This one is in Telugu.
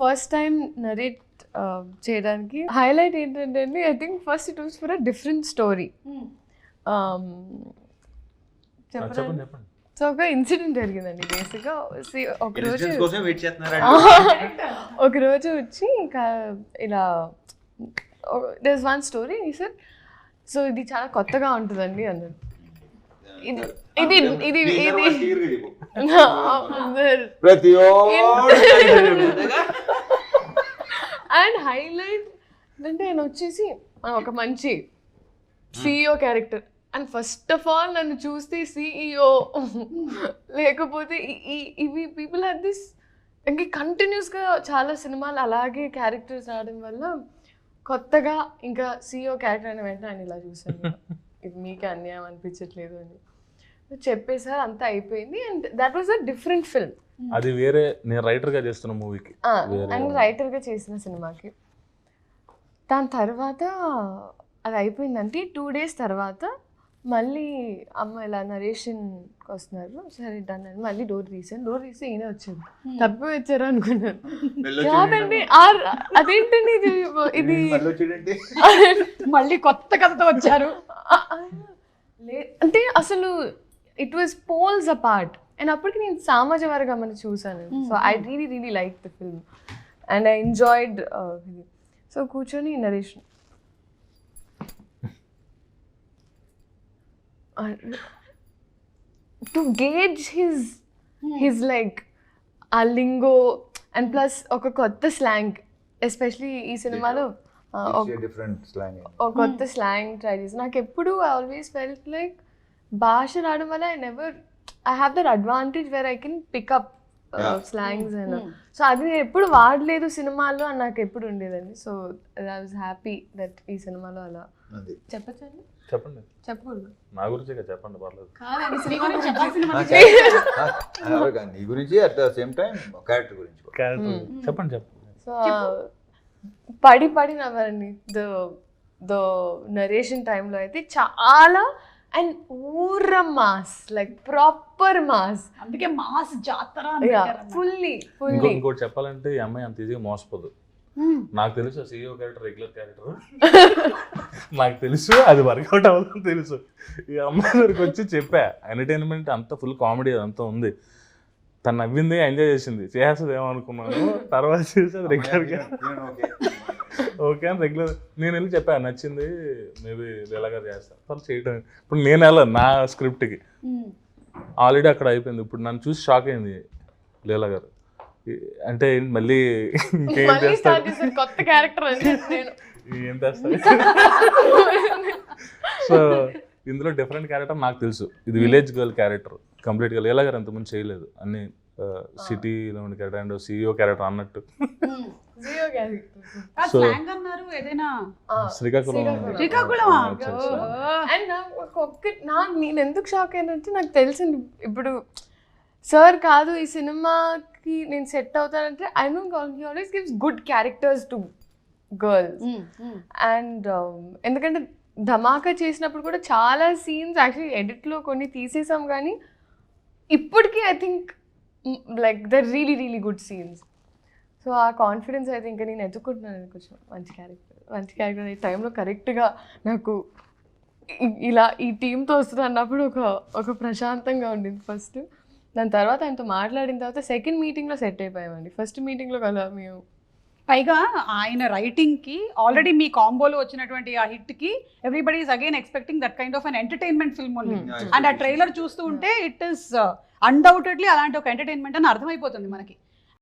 ఫస్ట్ టైం నరేట్ చేయడానికి హైలైట్ ఏంటంటే అండి I think first it was for a different story Um, చెప్పండి సో ఒక ఇన్సిడెంట్ జరిగిందండి. బేసిక్గా ఒక రోజు Distance కోసం వెయిట్ చేస్తున్నారా? ఒక రోజు వచ్చి ఇంకా ఇలా there one story sir so ఇది చాలా కొత్తగా ఉంటుందండి అన్నారు ఇది ఇది ఇది ఇది ప్రతి అండ్ హైలైట్ అంటే నేను వచ్చేసి ఒక మంచి CEO character and first of all నన్ను చూస్తే సిఇఓ లేకపోతే ఈ- ఈ- ఇవి పీపుల్ హ్యావ్ దిస్ ఇంక కంటిన్యూస్గా చాలా సినిమాలు అలాగే క్యారెక్టర్స్ రావడం వల్ల కొత్తగా ఇంకా సిఇఓ క్యారెక్టర్ అయిన వెంటనే ఆయన ఇలా చూసాను ఇది మీకే అన్యాయం అనిపించట్లేదు అని. చెప్పేసారు అంతా అయిపోయింది. And that was a different film అది వేరే నేను రైటర్గా చేస్తున్న మూవీకి అండ్ రైటర్గా చేసిన సినిమాకి. దాని తర్వాత అది అయిపోయిందంటే టూ డేస్ తర్వాత మళ్ళీ అమ్మ ఇలా నరేషన్కి వస్తున్నారు. సరే డన్ అని మళ్ళీ డోర్ తీసాను. డోర్ తీసి ఈయన వచ్చాడు తప్పి వచ్చారు అనుకున్నాను కాదండి ఆర్- అదేంటండి ఇది? ఇది మళ్ళీ కొత్త కథతో వచ్చారు. లే- అంటే అసలు it was poles apart and అప్పటికి నేను సామాజ వర్గమని చూసాను so I really really like the film and I enjoyed ఇది సో కూర్చొని Naresh. To gauge his his like uh lingo and plus ఒక కొత్త స్లాంగ్ ఎస్పెషలీ ఈ సినిమాలో ఆ, ఒక- డిఫరెంట్ స్లాంగ్ ఒక కొత్త స్లాంగ్ ట్రై చేసి నాకు ఎప్పుడు ఐ ఆల్వేస్ ఫెల్ట్ లైక్ భాష రావడం వల్ల I never I have that advantage where I can pick up. Slangs and so అది నేను ఎప్పుడు వాడలేదు సినిమాల్లో అని నాకు ఎప్పుడు ఉండేదండి. So I was happy that ఈ సినిమాలో అలా. అది. చెప్పచ్చండి చెప్పండి. చెప్పకూడదు. నా గురించి ఇక చెప్పండి పర్లేదు. నీ గురించి at the same time character గురించి. క్యారెక్టర్ చెప్పండి చెప్పండి. సో పడి పడి నవ్వారండి. ద ద నరేషన్ టైంలో అయితే చాలా అండ్ ఊర్ర మాస్ లైక్ ప్రాపర్ మాస్. అందుకే మాస్ జాతర. ఫుల్లీ ఫుల్లీ ఇంకోటి చెప్పాలంటే ఈ అమ్మాయి అంత ఈజీగా మోసపోదు. నాకు తెలుసు సీఈఓ క్యారెక్టర్ రెగ్యులర్ క్యారెక్టర్ నాకు తెలుసు అది వర్కౌట్ అవ్వదని తెలుసు. ఈ అమ్మాయి దగ్గరికి వచ్చి చెప్పా ఎంటర్టైన్మెంట్ అంతా ఫుల్ కామెడీ అదంతా ఉంది. తను నవ్వింది ఎంజాయ్ చేసింది. చేస్తుంది ఏమనుకున్నాను? తర్వాత చేసి అది రెగ్యులర్ నేను okay. ఓకే అని రెగ్యులర్ నేను వెళ్ళి చెప్పాను నచ్చింది మేబీ లీలాగా చేస్తాను తర్వాత చేయడం ఇప్పుడు నేను వెళ్ళాను నా స్క్రిప్ట్కి. ఆల్రెడీ అక్కడ అయిపోయింది. ఇప్పుడు నన్ను చూసి షాక్ అయింది లీలా గారు. అంటే మళ్ళీ ఇంకేం చేశారు కొత్త క్యారెక్టర్ ఏం చేస్తారు సో ఇందులో డిఫరెంట్ క్యారెక్టర్ నాకు తెలుసు. ఇది విలేజ్ గర్ల్ క్యారెక్టర్ కంప్లీట్గా లీలా గారు అంతకుముందు చేయలేదు. అన్ని సిటీలో ఉండే క్యారెక్టర్ అండ్ సిఇఓ క్యారెక్టర్ అన్నట్టు. అన్నారు ఏదైనా? శ్రీకాకుళం శ్రీకాకుళమా? అండ్ నాకు ఒక్క నా నేను ఎందుకు షాక్ అయినంటే నాకు తెలిసింది ఇప్పుడు సార్ కాదు ఈ సినిమాకి నేను set అవుతానంటే I know he always gives good characters to girls. Um, um. And um, ఎందుకంటే ధమాకా చేసినప్పుడు కూడా చాలా సీన్స్ యాక్చువల్లీ ఎడిట్లో కొన్ని తీసేసాం కానీ ఇప్పటికీ I think like the really really good scenes. So uh confidence అయితే ఇంకా నేను ఎత్తుకుంటున్నాను కొంచెం. మంచి క్యారెక్టర్ మంచి క్యారెక్టర్ ఈ టైంలో కరెక్ట్గా నాకు ఇలా ఈ టీంతో వస్తుంది అన్నప్పుడు ఒక ఒక ప్రశాంతంగా ఉండింది ఫస్ట్ దాని తర్వాత ఆయనతో మాట్లాడిన తర్వాత సెకండ్ మీటింగ్లో సెట్ అయిపోయామండి. ఫస్ట్ మీటింగ్లో కదా మేము. పైగా ఆయన రైటింగ్కి ఆల్రెడీ మీ కాంబోలో వచ్చినటువంటి ఆ హిట్కి everybody is again expecting that kind of an entertainment film only Yeah, and uh trailer చూస్తూ ఉంటే ఇట్ ఇస్ అన్డౌటెడ్లీ అలాంటి ఒక ఎంటర్టైన్మెంట్ అని అర్థమైపోతుంది మనకి.